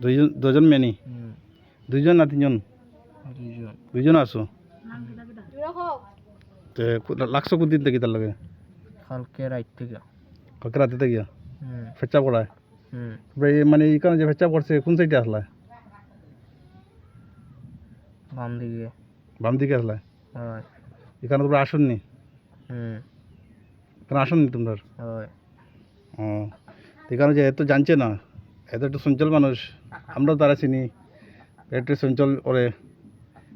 দুইজন দুজন মেনি। দুইজন না তিনজন? দুইজন। আছো তে লাগছো কোন দিন থেকে তার লাগে? কালকে রাত থেকে। কালকে রাতে থেকে? ফেচা পড়ায়? এই মানে এইখানে যে ফেচা পড়ছে কোন সাইডে আসলা? বাম দিকে। বাম দিকে আসলা? এখানে তোমরা আসননি? এখানে আসননি তোমরা? হয়। ও এখানে যে এত জানছে না। এত একটু চঞ্চল মানুষ। আমরাও তারা চিনি। একটু চঞ্চল করে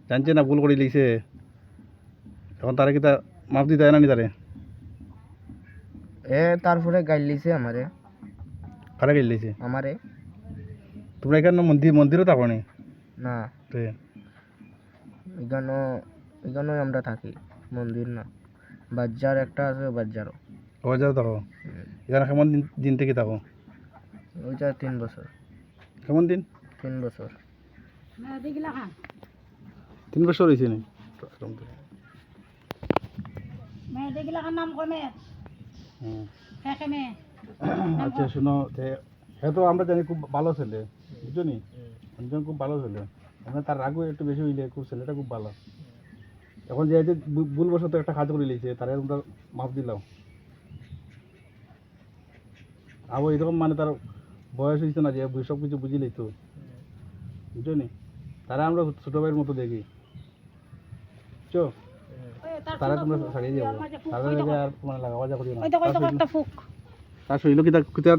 জানছে না ভুল করে লিখছে। এখন তারা কি তা মাপ দিতে হয় না নি তারে? এ তারপরে গাইল লিছে আমারে। কারা গেল লিখছে আমারে। তোমরা এখানে মন্দির মন্দিরও থাকো নি? না। তো। এখানেও আমরা থাকি মন্দির না। বাজার একটা আছে বাজারও। বাজারে থাকো? এখানে কেমন দিন দিন থেকে থাকো? ওইটা তিন বছর। কেমন দিন? তিন বছর। তিন বছর হয়েছে নি? আচ্ছা শুনো হ্যাঁ তো আমরা জানি খুব ভালো ছেলে বুঝছ নি? একজন খুব ভালো ছেলে। মানে তার রাগও একটু বেশি হইলে খুব ছেলেটা খুব ভালো। এখন যে ভুলবশত একটা কাজ করে লিখছে তারা আমরা মাপ দিলাম। আবার এরকম মানে তার বয়স হয়েছে না যে সব কিছু বুঝিলেই তো। বুঝছ নি তারা আমরা ছোটো ভাইয়ের মতো দেখি। বুঝছ তারা তোমরা ছাড়িয়ে যাব তারা আর মানে লাগা বাজা করিও না। তার শরীর- কি তার শরীর কিতা কিতা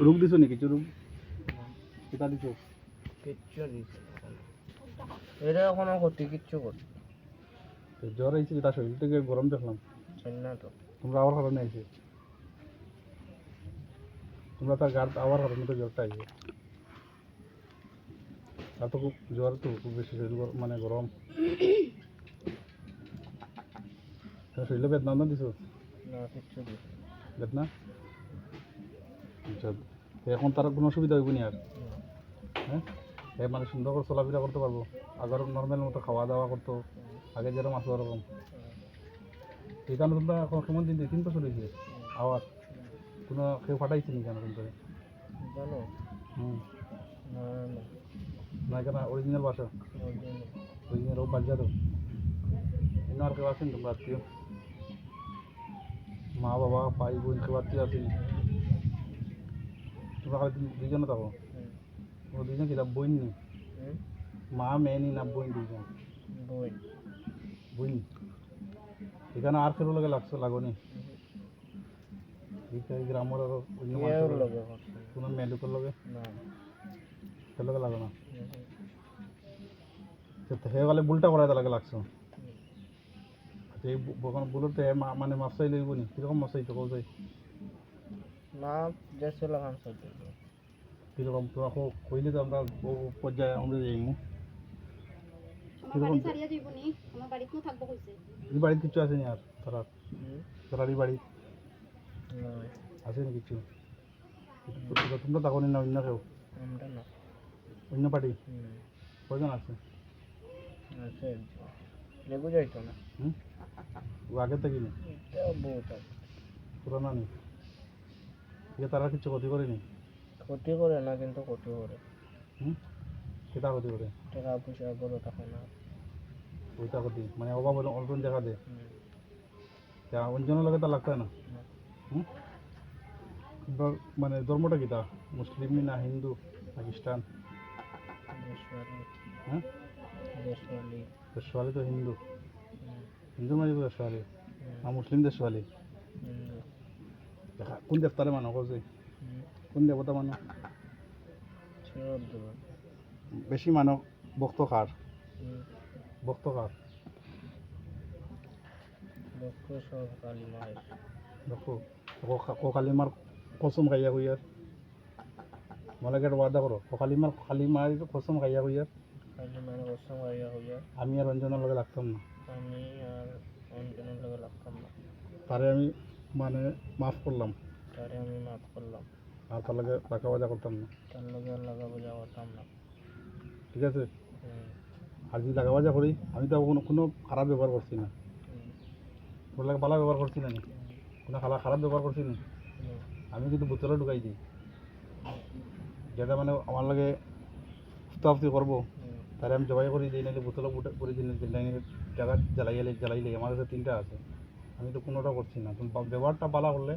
রোগ দিছো নি কিছু রোগ কিতা দিছো? এটা এখনও ক্ষতি কিচ্ছু করছে জ্বর হয়েছে তার শরীর থেকে গরম দেখলাম। তোমরা আবার কারণে আইছে? তোমরা তার গার আবার কারণে তো জ্বরটা আইছে তার তো খুব জ্বর তো খুব বেশি শরীর মানে গরম। শরীরে বেদনা না দিছো? বেদনা? আচ্ছা এখন তার কোনো অসুবিধা হইব নি আর? হ্যাঁ? এ মানে সুন্দর করে চলাফেরা করতে পারব। আগের নর্মাল মতো খাওয়া দাওয়া করতো আগে যেরকম আসতো ওরকম। এই কারণে তোমরা এখন কেমন দিন? তিন বছর হয়েছে আওয়াজ। কোনো কেউ ফাটাইছে নি কেন কিন্তু? জানো? হুম। না না। না কেন অরিজিনাল বাসা অরিজিনাল ও বাজা তো অন্য আর কেউ আছেন তোমরা আত্মীয় মা বাবা ভাই বোন কেউ আত্মীয় আছেন তোমরা খালি দুই- দুইজনে থাকো। ও দুইজন কিতাব বইন নি মা মেয়ে নি না বইন দুইজন? বই বুঝলি এখানে আর কেউ লাগে লাগছে লাগনি? এই গ্রামের কোনো মেলুকের লগে? না। সে লগে লাগে না? তো হে গেলে বুলটা করাই লাগে লাগছে। আচ্ছা, এই বখন বুলতে মানে মাছাই লইব নি? কীরকম মাছাই তো কই না দেশে লাগান কীরকম তো কইলে তো আমরা পর্যায়ে আমরা যাইমু বাড়িতে কিছু আছে নি আর? তারা তারার বাড়ি আছে নি কিছু তোমরা তখন না অন্য কেউ? অন্য পার্টি কজন আছে? আছে যাইতো না। ও আগে থেকে নি এটা পুরানা নি এটা তারা কিছু ক্ষতি করেনি ক্ষতি করে না কিন্তু ক্ষতি করে। কেটা ক্ষতি করে? টাকা পয়সা বড় টাকা না। ওইটা ক্ষতি। মানে অভাব অল্প দেখা দে হুম। তা অঞ্জনের লগে তা লাগতো না? মানে ধর্মটা কিটা মুসলিম না হিন্দু? না খ্রিস্টান হ্যাঁ? দেশওয়ালি। তো হিন্দু। হুম, হিন্দু মানে তো দেশওয়ালি? না মুসলিম দেশওয়ালি? দেখা কোন দেবতারে মানো কছে কোন দেবতা মানো? বেশি মানো ভক্ত কার? ভক্ত কার? লক্ষ সব কালী মায়ের। দেখো। কালিমার কসম খাইয়া কইয়ার একটা ওয়াদা করো কালিমার কালিমার কসম খাইয়া কইয়ার কালী মায়ের কসম হইয়া হইয়া আমি আর অঞ্জনের লগে লাগতাম না আমি আর লগে লাগতাম না তারে আমি মানে মাফ করলাম তারে আমি মাফ করলাম আর তার লগে টাকা বাজা করতাম না তার লগে আর লাগা বোঝা করতাম না ঠিক আছে আর যদি টাকা বাজা করি আমি তো কোনো কোনো খারাপ ব্যবহার করছি না তোর লাগে ভালো ব্যবহার করছি নি? কোনো খারাপ খারাপ ব্যবহার করছি না আমি কিন্তু বোতলে ঢুকাই দিই। যেটা মানে আমার লাগে আপনি করব, তাহলে আমি জবাই করে দিই, নাহলে বোতলে করে দিই জায়গা জ্বালাইলে জ্বালাইলে আমার কাছে তিনটা আছে। আমি তো কোনোটা করছি না। ব্যবহারটা বালা করলে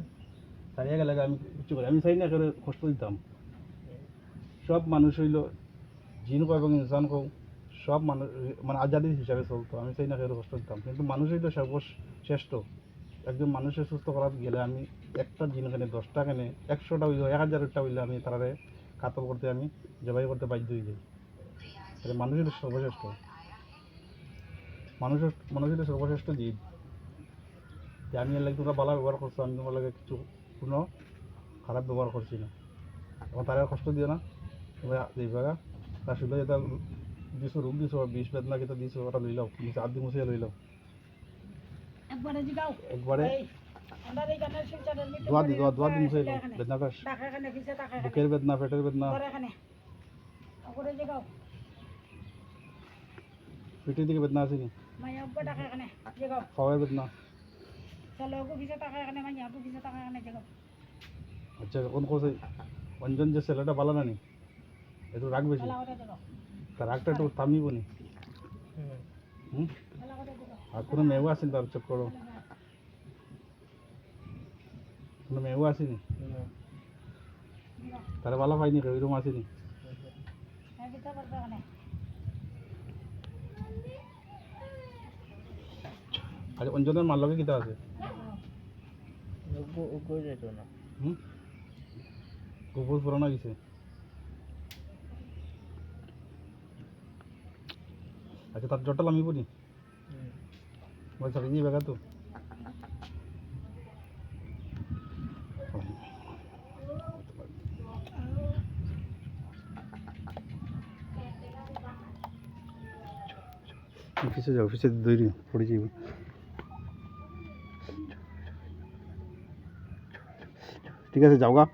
সারিয়ে গেলে আমি কিছু করি আমি চাই না করে কষ্ট দিতাম। সব মানুষ হইল, জিন কো এবং ইনসান কো সব মানুষ মানে আজাদি হিসাবে চলতো। আমি চাই না করে কষ্ট দিতাম। কিন্তু মানুষ হইল সর্বশ্রেষ্ঠ। একজন মানুষের সুস্থ করার গেলে আমি একটা জিন কেনে দশটা কেনে একশোটা হইল, এক হাজারটা হইলে আমি তারারে কাতল করতে আমি জবাই করতে বাধ্য হয়ে যাই। তাহলে মানুষ হইল সর্বশ্রেষ্ঠ। মানুষের মানুষ হইল সর্বশ্রেষ্ঠ জীব। যে আমি লাগে তোমরা ভালো ব্যবহার করছ, আমি তোমার লাগে কিছু কোনো খারাপ ব্যবহার করছি না। এখন তারা কষ্ট দিও না। তোমরা তার শুধু যেটা দিছো, রূপ দিছো, বিষ বেদনা কেটে দিছো, ওটা লই লও নিচে আদি মুছিয়ে লই লও একবারে জিগাও একবারে। এই আমরা এইখানে শিলচরের মিটিং দোয়া দি করি, দোয়া দোয়া দি করে মুছিয়ে লও এখানে। বেদনা পেশ টাকা এখানে কিসে টাকা এখানে বুকের বেদনা পেটের বেদনা। করে এখানে। করে জিগাও পিঠের দিকে বেদনা আছে নি মাইয়া আব্বা টাকা এখানে জিগাও খাওয়ার বেদনা। চলো ওগো কিসে টাকা এখানে মাইয়া আব্বু কিসে টাকা এখানে জিগাও আচ্ছা কোন কোসে অঞ্জন যে ছেলেটা ভালো না নি? একটু রাগ বেশি খেলা করে জিগাও তার রাগটা একটু থামিব নি? হুম? করো কোনো মেয়েও আসেনি তারা ভালো পাইনি কেউ এরকম আসেনি হ্যাঁ কিসে করবে অঞ্জনের মার লগে কিতা আছে কই যেত না গোবর পুরানো গেছে আচ্ছা তার জটল আমি বলি কি বেগা তো অফিসে যাও অফিসে দৈরি পড়ে যাইব ঠিক আছে যাও গা